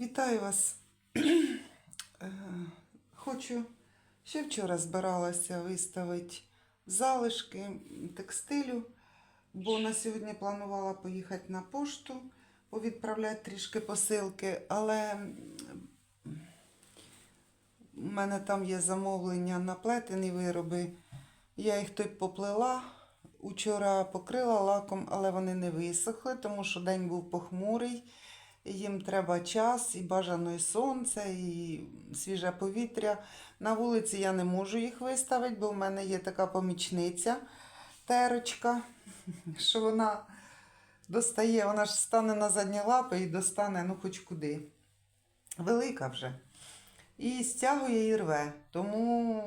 Вітаю вас. Е, Хочу ще вчора збиралася виставити залишки текстилю, бо на сьогодні планувала поїхати на пошту, повідправляти трішки посилки, але у мене там є замовлення на плетені вироби. Я їх тут поплела. Учора покрила лаком, але вони не висохли, тому що день був похмурий. Їм треба час і бажано і сонце, і свіже повітря. На вулиці я не можу їх виставити, бо в мене є така помічниця терочка, що вона достає, вона ж стане на задні лапи і достане ну хоч куди. Велика вже. І стягує і рве. Тому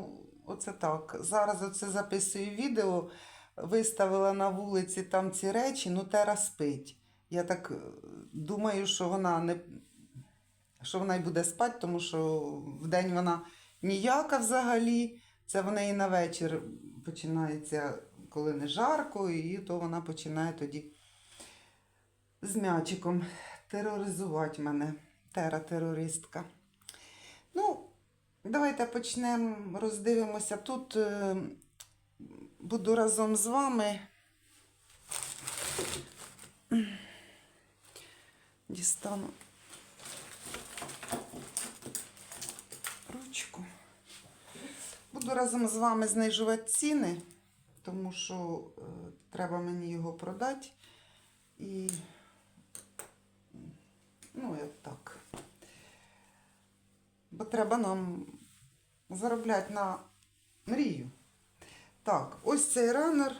оце так. Зараз оце записую відео, виставила на вулиці там ці речі, ну тера спить. Я так е, думаю, що вона не що вона й буде спати, тому що вдень вона ніяка взагалі. Це в неї на вечір починається, коли не жарко, і то вона починає тоді з м'ячиком тероризувати мене. Тера-терористка. Ну, давайте почнемо, роздивимося. Тут е, буду разом з вами. Дістану ручку. Буду разом з вами знижувати ціни, тому що е, треба мені його продати. І, ну, як так. Бо треба нам заробляти на мрію. Так, ось цей ранер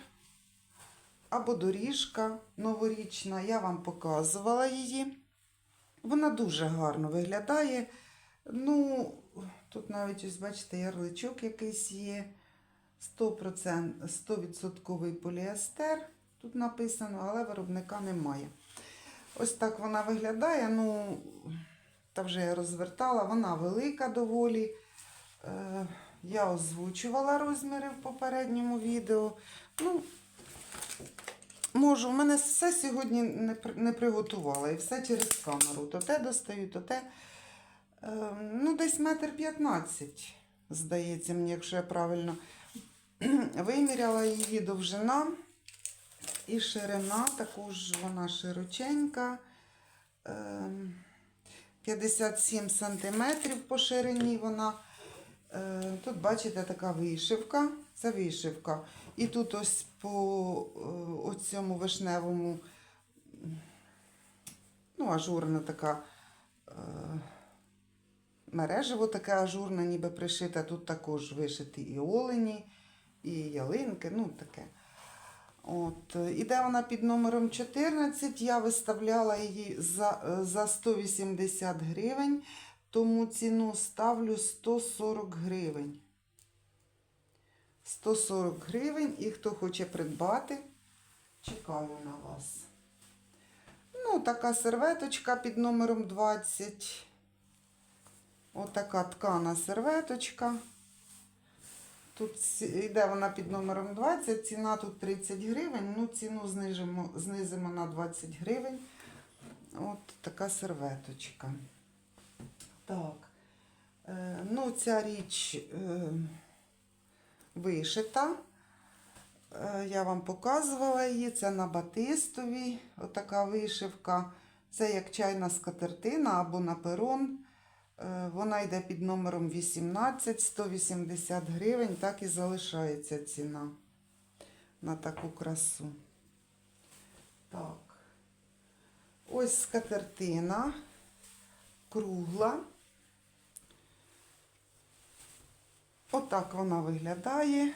або доріжка новорічна. Я вам показувала її. Вона дуже гарно виглядає. Ну, тут навіть ось, бачите, ярличок якийсь є. 100%, 100% поліестер. Тут написано, але виробника немає. Ось так вона виглядає. Ну, та вже я розвертала, вона велика доволі. Е, я озвучувала розміри в попередньому відео. Ну, можу, в мене все сьогодні не, не приготувала. І все через камеру. То те достаю, то те. Е, ну, десь метр п'ятнадцять, здається мені, якщо я правильно виміряла її довжина і ширина, також вона широченька. Ем, 57 сантиметрів по ширині вона. Е, Тут, бачите, така вишивка. Це вишивка. І тут ось по е, оцьому вишневому, ну, ажурна така е, мережево таке ажурне, ніби пришите. Тут також вишиті і олені, і ялинки, ну таке. От, е, іде вона під номером 14. Я виставляла її за, за 180 гривень, тому ціну ставлю 140 гривень. 140 гривень, і хто хоче придбати, чекаю на вас. Ну, така серветочка під номером 20. Отака ткана серветочка. Тут йде вона під номером 20, ціна тут 30 гривень, ну ціну знижимо, знизимо на 20 гривень. От така серветочка. Так. Е, ну, ця річ е, вишита. Е, я вам показувала її. Це на батистовій, отака вишивка. Це як чайна скатертина або на перон. Е, Вона йде під номером 18, 180 гривень, так і залишається ціна на таку красу. Так. Ось скатертина кругла. Отак вона виглядає.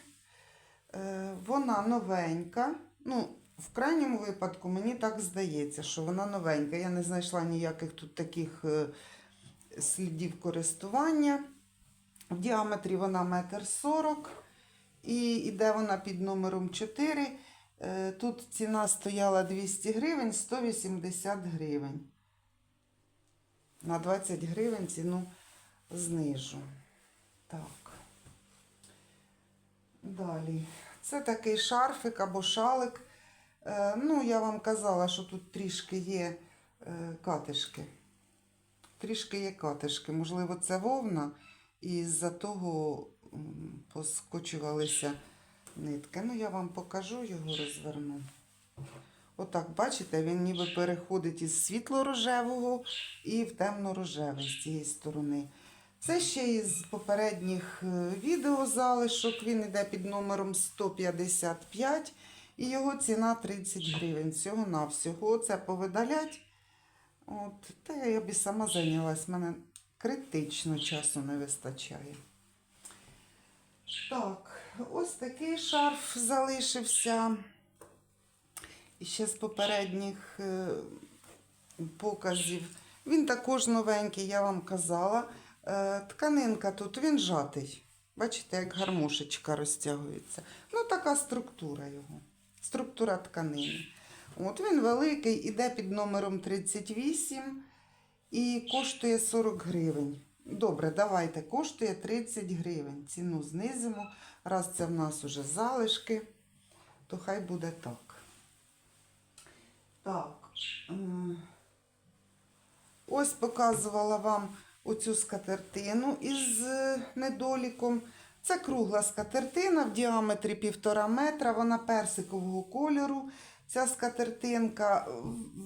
Е, Вона новенька. Ну, в крайньому випадку мені так здається, що вона новенька. Я не знайшла ніяких тут таких е, слідів користування. В діаметрі вона метр сорок. І йде вона під номером 4. Е, Тут ціна стояла 200 гривень, 180 гривень. На 20 гривень ціну знижу. Так. Далі. Це такий шарфик або шалик. Е, ну, я вам казала, що тут трішки є е, катишки. трішки є катишки. Можливо, це вовна, і з-за того поскочувалися нитки. Ну, я вам покажу його, розверну. Отак, бачите, він ніби переходить із світло-рожевого і в темно-рожевий з цієї сторони. Це ще із попередніх е, відео залишок. Він йде під номером 155 і його ціна 30 гривень. Всього на всього. Оце повидалять. Та я б і сама зайнялась. Мене критично часу не вистачає. Так, ось такий шарф залишився. І ще з попередніх е, показів. Він також новенький, я вам казала. Е, тканинка тут він жатий. Бачите, як гармошечка розтягується. Ну, така структура його. Структура тканини. От він великий, іде під номером 38 і коштує 40 гривень. Добре, давайте, коштує 30 гривень. Ціну знизимо. Раз це в нас уже залишки, то хай буде так. Так. Ось показувала вам оцю скатертину із е, недоліком. Це кругла скатертина в діаметрі півтора метра, вона персикового кольору. Ця скатертинка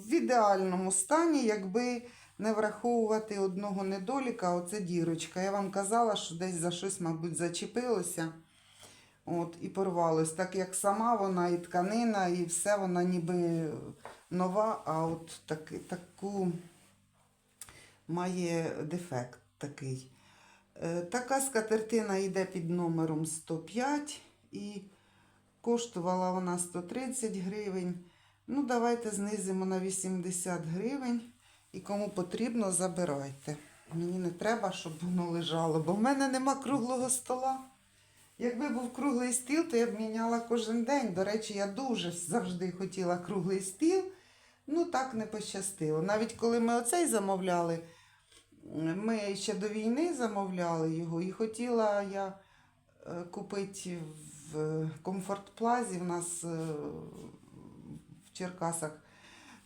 в ідеальному стані, якби не враховувати одного недоліка, оце дірочка. Я вам казала, що десь за щось, мабуть, зачепилося. От, і порвалось. Так як сама вона, і тканина, і все вона ніби нова, а от так, таку має дефект такий. Е, Така скатертина йде під номером 105 і коштувала вона 130 гривень. Ну, давайте знизимо на 80 гривень. І кому потрібно, забирайте. Мені не треба, щоб воно лежало, бо в мене нема круглого стола. Якби був круглий стіл, то я б міняла кожен день. До речі, я дуже завжди хотіла круглий стіл. Ну, так не пощастило. Навіть коли ми оцей замовляли, ми ще до війни замовляли його, і хотіла я е, купити в Комфорт Плазі. В нас е, в Черкасах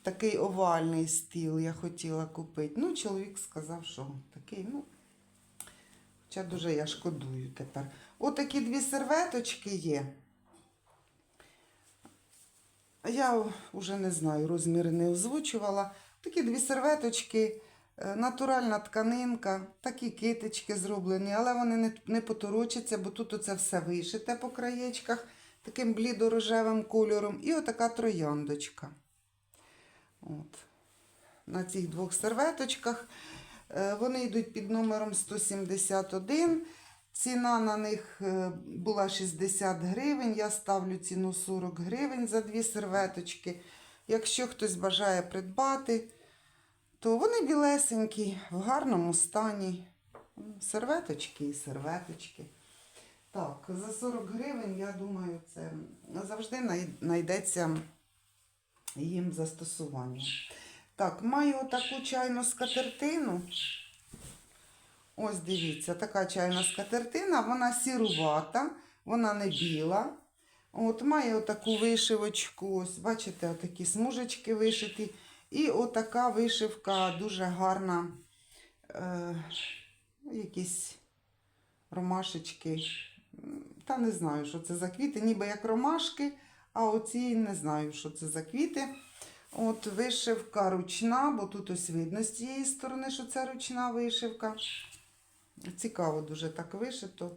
такий овальний стіл я хотіла купити. Ну, чоловік сказав, що такий, ну, хоча дуже я шкодую тепер. Отакі дві серветочки є. Я вже не знаю, розміри не озвучувала. Такі дві серветочки, е, натуральна тканинка, такі китички зроблені, але вони не, не поторочаться, бо тут оце все вишите по краєчках таким блідо-рожевим кольором. І отака трояндочка. От. На цих двох серветочках. Е, Вони йдуть під номером 171. Ціна на них е, була 60 гривень. Я ставлю ціну 40 гривень за дві серветочки. Якщо хтось бажає придбати, то вони білесенькі, в гарному стані. Серветочки і серветочки. Так, за 40 гривень, я думаю, це завжди знайдеться їм застосування. Так, маю таку чайну скатертину. Ось дивіться, така чайна скатертина, вона сірувата, вона не біла. От, має отаку вишивочку, ось, бачите, отакі смужечки вишиті. І отака вишивка дуже гарна. Е, якісь ромашечки. Та не знаю, що це за квіти, ніби як ромашки, а оці не знаю, що це за квіти. От вишивка ручна, бо тут ось видно з цієї сторони, що це ручна вишивка. Цікаво дуже так вишито.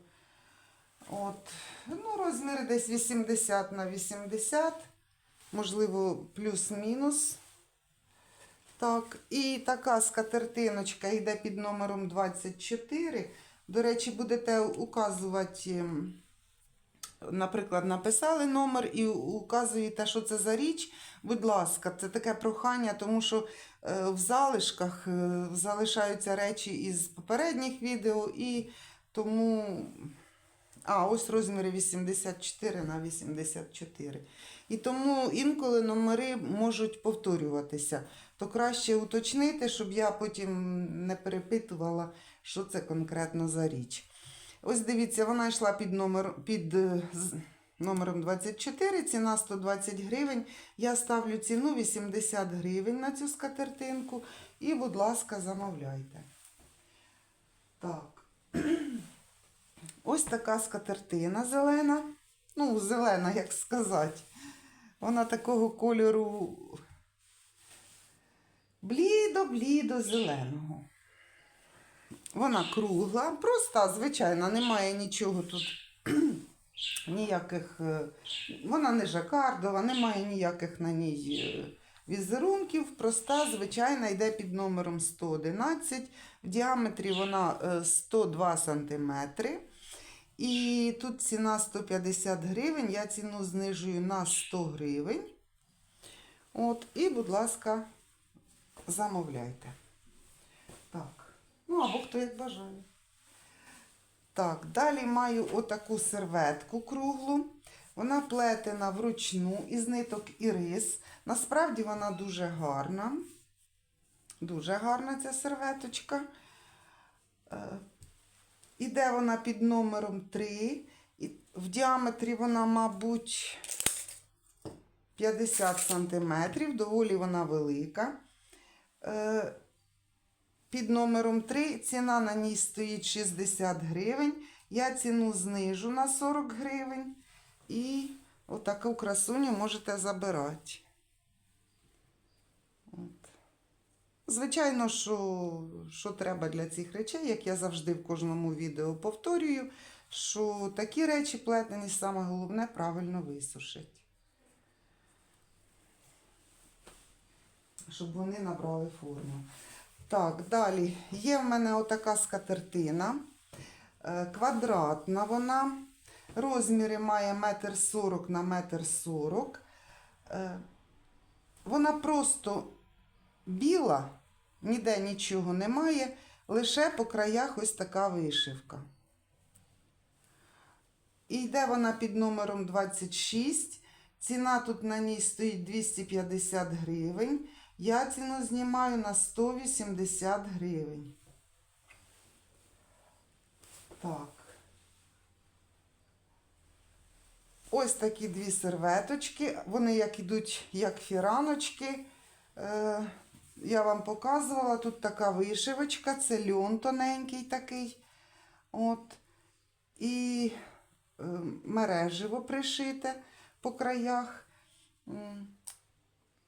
От. Ну, розміри десь 80 на 80, можливо, плюс-мінус. Так, і така скатертиночка йде під номером 24. До речі, будете указувати, ем, наприклад, написали номер і указуєте, що це за річ. Будь ласка, це таке прохання, тому що е, в залишках е, залишаються речі із попередніх відео, і тому. А, ось розміри 84 на 84. І тому інколи номери можуть повторюватися. То краще уточнити, щоб я потім не перепитувала, що це конкретно за річ. Ось дивіться, вона йшла під номер, під е, номером 24, ціна 120 гривень. Я ставлю ціну 80 гривень на цю скатертинку. І, будь ласка, замовляйте. Так. Ось така скатертина зелена. Ну, зелена, як сказати. Вона такого кольору блідо-блідо зеленого. Вона кругла, проста, звичайна, немає нічого тут, ніяких. е, Вона не жакардова, немає ніяких на ній е, візерунків. Проста, звичайна, йде під номером 111. В діаметрі вона е, 102 см. І тут ціна 150 гривень. Я ціну знижую на 100 гривень. От, і, будь ласка, замовляйте. Так. Ну, або хто як бажає. Так, далі маю отаку серветку круглу. Вона плетена вручну із ниток рис. Насправді вона дуже гарна. Дуже гарна ця серветочка. Е, Іде вона під номером 3. І в діаметрі вона, мабуть, 50 см. Доволі вона велика. Е, Під номером 3 ціна на ній стоїть 60 гривень. Я ціну знижу на 40 гривень. І отаку красуню можете забирати. От. Звичайно, що, що треба для цих речей, як я завжди в кожному відео повторюю, що такі речі плетені, саме головне правильно висушити. Щоб вони набрали форму. Так, далі є в мене отака скатертина. е, Квадратна вона. Розміри має метр сорок на метр сорок. Е, Вона просто біла, ніде нічого немає, лише по краях ось така вишивка. І йде вона під номером 26. Ціна тут на ній стоїть 250 гривень. Я ціну знімаю на 180 гривень. Так. Ось такі дві серветочки. Вони як ідуть, як фіраночки. Е, я вам показувала. Тут така вишивочка, це льон тоненький такий. От. І е, мереживо пришите по краях.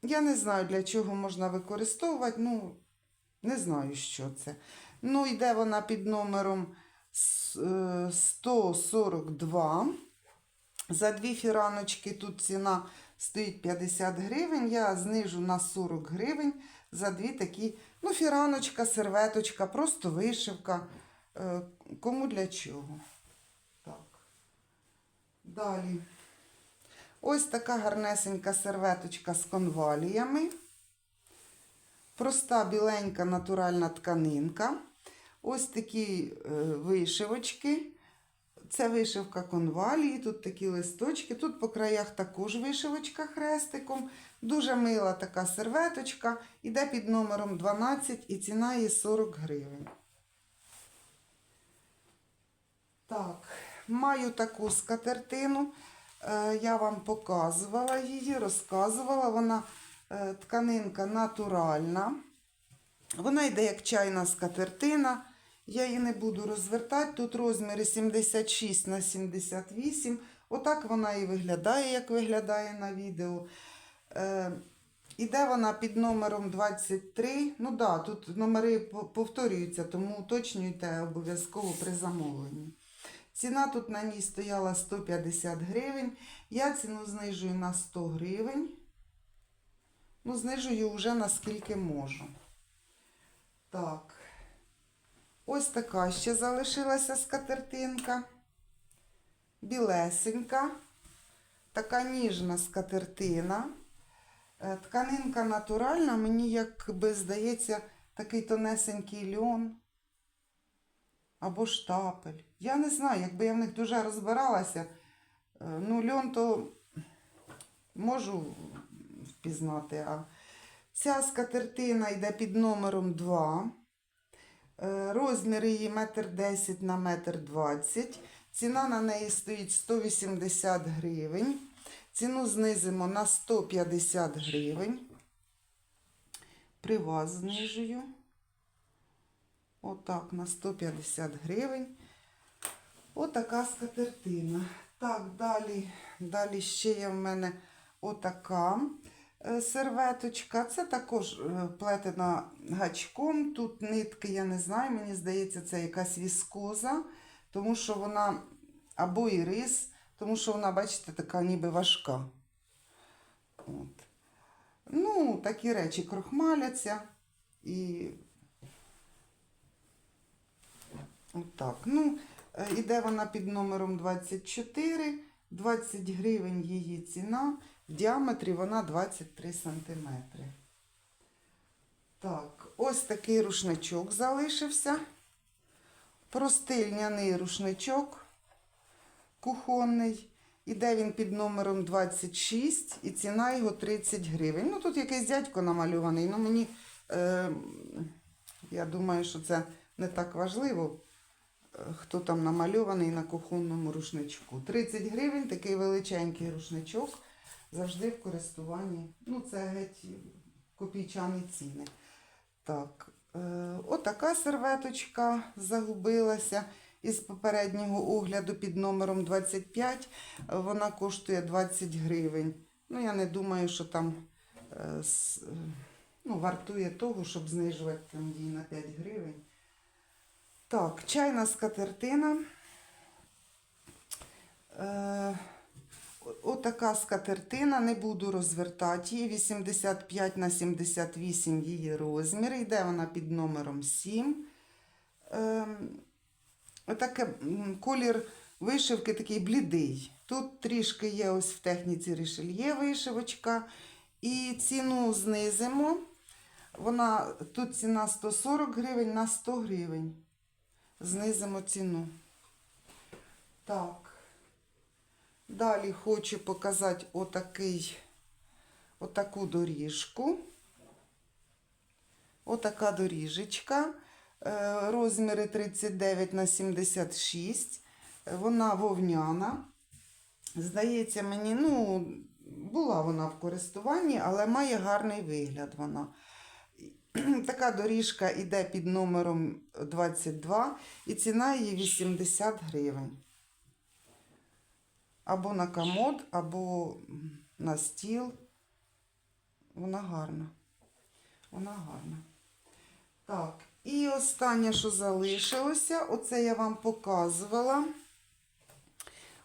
Я не знаю, для чого можна використовувати. Ну, не знаю, що це. Ну, йде вона під номером е, 142. За дві фіраночки тут ціна стоїть 50 гривень. Я знижу на 40 гривень за дві такі. Ну, фіраночка, серветочка, просто вишивка. Е, Кому для чого. Так. Далі. Ось така гарнесенька серветочка з конваліями. Проста біленька натуральна тканинка. Ось такі е, вишивочки. Це вишивка конвалії, тут такі листочки. Тут по краях також вишивочка хрестиком. Дуже мила така серветочка. Іде під номером 12 і ціна її 40 гривень. Так, маю таку скатертину. Е, Я вам показувала її, розказувала. Вона е, тканинка натуральна. Вона йде як чайна скатертина. Я її не буду розвертати. Тут розміри 76 на 78. Отак вона і виглядає, як виглядає на відео. Е, іде вона під номером 23. Ну так, да, тут номери повторюються, тому уточнюйте обов'язково при замовленні. Ціна тут на ній стояла 150 гривень. Я ціну знижую на 100 гривень. Ну, знижую вже наскільки можу. Так. Ось така ще залишилася скатертинка. Білесенька. Така ніжна скатертина. Е, Тканинка натуральна, мені якби здається, такий тонесенький льон або штапель. Я не знаю, якби я в них дуже розбиралася. е, Ну, льон то можу впізнати. А ця скатертина йде під номером 2. Е, Розмір її 1,10 на 1,20 м. Ціна на неї стоїть 180 гривень. Ціну знизимо на 150 гривень. При вас знижую. Отак, на 150 гривень. Отака скатертина. Так, далі, далі ще є в мене отака е, серветочка. Це також е, плетена гачком. Тут нитки, я не знаю, мені здається, це якась віскоза, тому що вона або і рис, тому що вона, бачите, така ніби важка. От. Ну, такі речі крохмаляться і отак. Ну, е, іде вона під номером 24, 20 гривень її ціна, в діаметрі вона 23 сантиметри. Так, ось такий рушничок залишився. Простий льняний рушничок кухонний. Іде він під номером 26 і ціна його 30 гривень. Ну, тут якийсь дядько намальований. Ну, мені, е, я думаю, що це не так важливо, хто там намальований на кухонному рушничку. 30 гривень, такий величенький рушничок. Завжди в користуванні. Ну, це геть копійчані ціни. Так, е, отака серветочка загубилася із попереднього огляду під номером 25. Е, Вона коштує 20 гривень. Ну, я не думаю, що там е, ну, вартує того, щоб знижувати там її на 5 гривень. Так, чайна скатертина. Е, Отака скатертина, не буду розвертати її. 85 на 78 її розмір. Йде вона під номером 7. Ем, Отаке колір вишивки такий блідий. Тут трішки є ось в техніці рішельє вишивочка. І ціну знизимо. Вона, тут ціна 140 гривень на 100 гривень. Знизимо ціну. Так. Далі хочу показати отакий, отаку доріжку. Отака доріжечка. Е, Розміри 39 на 76. Е, Вона вовняна. Здається, мені, ну, була вона в користуванні, але має гарний вигляд вона. Така доріжка йде під номером 22 і ціна її 80 гривень. Або на комод, або на стіл. Вона гарна. Вона гарна. Так, і останнє, що залишилося, оце я вам показувала.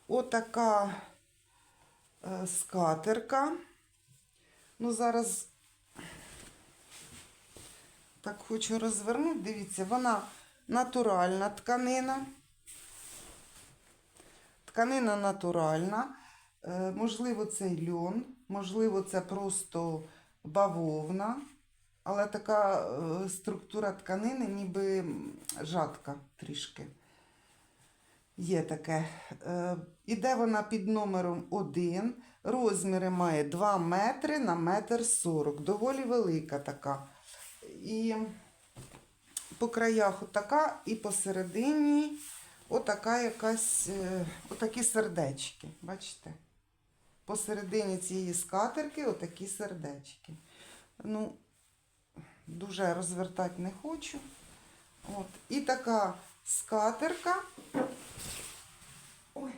Отака е, скатерка. Ну, зараз так хочу розвернути. Дивіться, вона натуральна тканина. Тканина натуральна. Е, можливо, це льон, можливо, це просто бавовна. Але така е, структура тканини ніби жатка трішки. Є таке. Е, іде вона під номером 1. Розміри має 2 метри на метр 40. Доволі велика така. І по краях отака, і посередині отака якась, е, отакі сердечки. Бачите? Посередині цієї скатерки отакі сердечки. Ну, дуже розвертати не хочу. От. І така скатерка. Ой.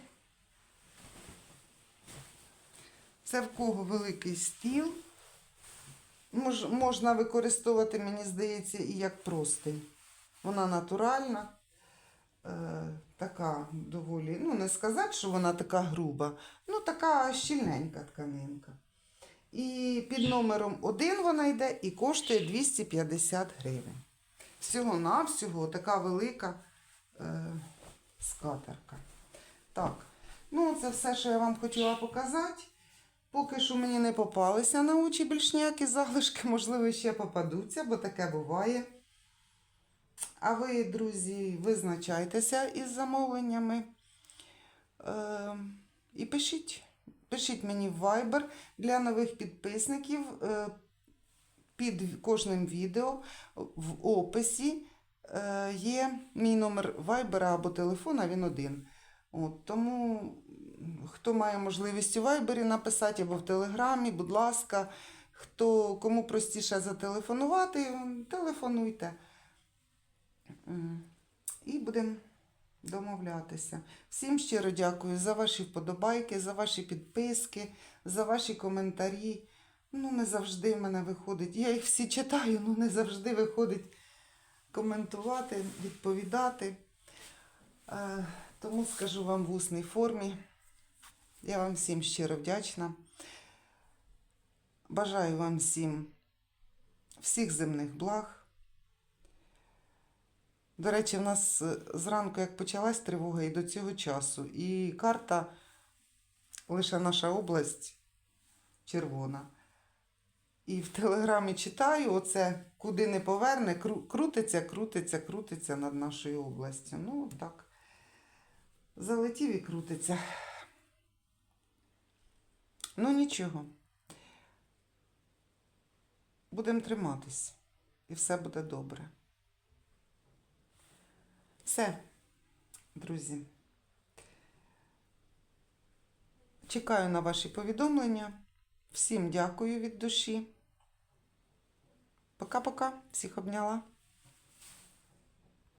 Це в кого великий стіл. Мож, можна використовувати, мені здається, і як простень. Вона натуральна, е, така доволі, ну не сказати, що вона така груба, ну така щільненька тканинка. І під номером 1 вона йде і коштує 250 гривень. Всього-навсього така велика е, скатерка. Так, ну це все, що я вам хотіла показати. Поки що мені не попалися на очі більш ніякі залишки, можливо, ще попадуться, бо таке буває. А ви, друзі, визначайтеся із замовленнями. Е, і пишіть. Пишіть мені в Viber для нових підписників. Е, під кожним відео в описі е, є мій номер Viber або телефона, він один. От, тому хто має можливість у Вайбері написати або в Телеграмі, будь ласка, хто кому простіше зателефонувати, телефонуйте. І будемо домовлятися. Всім щиро дякую за ваші вподобайки, за ваші підписки, за ваші коментарі. Ну, не завжди в мене виходить. Я їх всі читаю, ну не завжди виходить коментувати, відповідати. Е, Тому скажу вам в усній формі. Я вам всім щиро вдячна. Бажаю вам всім всіх земних благ. До речі, в нас е, зранку, як почалась тривога, і до цього часу. І карта лише наша область червона. І в телеграмі читаю, оце куди не поверне, крутиться, крутиться, крутиться над нашою областю. Ну, так. Залетів і крутиться. Ну, нічого. Будемо триматись. І все буде добре. Все, друзі. Чекаю на ваші повідомлення. Всім дякую від душі. Пока-пока. Всіх обняла.